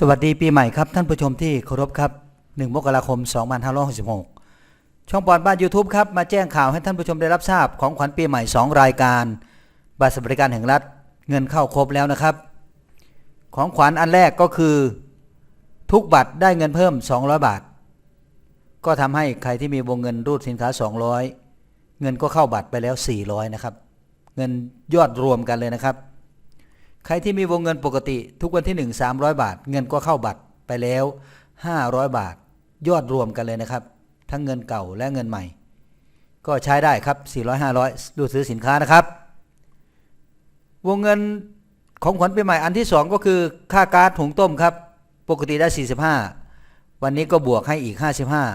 สวัสดีปีใหม่ครับ ท่านผู้ชมที่เคารพครับ 1 มกราคม 2566 ช่องปอนบ้าน YouTube ครับ มาแจ้งข่าวให้ท่านผู้ชมได้รับทราบของขวัญปีใหม่ 2 รายการ บัตรสวัสดิการแห่งรัฐเงินเข้าครบแล้วนะครับ ของขวัญอันแรกก็คือ ทุกบัตรได้เงินเพิ่ม 200 บาท ก็ทำให้ใครที่มีวงเงินรูดสินค้า 200 เงินก็เข้าบัตรไปแล้ว 400 นะครับ เงินยอดรวมกันเลยนะครับ ใครที่มีวงเงินปกติ ทุกวันที่ 1 300 บาท เงินก็เข้าบัตรไปแล้ว 500 บาท ยอดรวมกันเลยนะครับ ทั้งเงินเก่าและเงินใหม่ ก็ใช้ได้ครับ 400 500 ดูซื้อสินค้านะครับ วงเงินของขวัญปีใหม่อันที่ 2 ก็คือค่าก๊าซถุงต้มครับ ปกติได้ 45 วันนี้ก็บวกให้อีก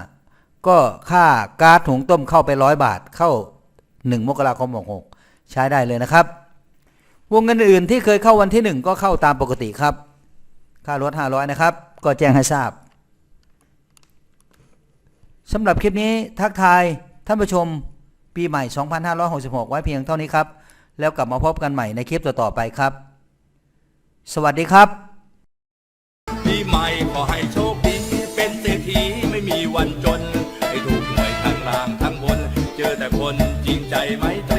55 ก็ค่าก๊าซถุงต้มเข้าไป 100 บาทเข้า 1 มกราคม66ใช้ได้เลยนะครับ วงเงินอื่นที่เคยเข้าวันที่ 1 ก็เข้าตามปกติครับ ค่ารถ 500 นะครับ ก็แจ้งให้ทราบสำหรับคลิปนี้ทักทายท่านผู้ชมปีใหม่ 2566 ไว้เพียงเท่านี้ครับ แล้วกลับมาพบกันใหม่ในคลิปต่อๆไปครับ สวัสดีครับ ปีใหม่ขอให้โชคดี เป็นเศรษฐีไม่มีวันจน ให้ถูกหวยทั้งล่างทั้งบน เจอแต่คนจริงใจไหม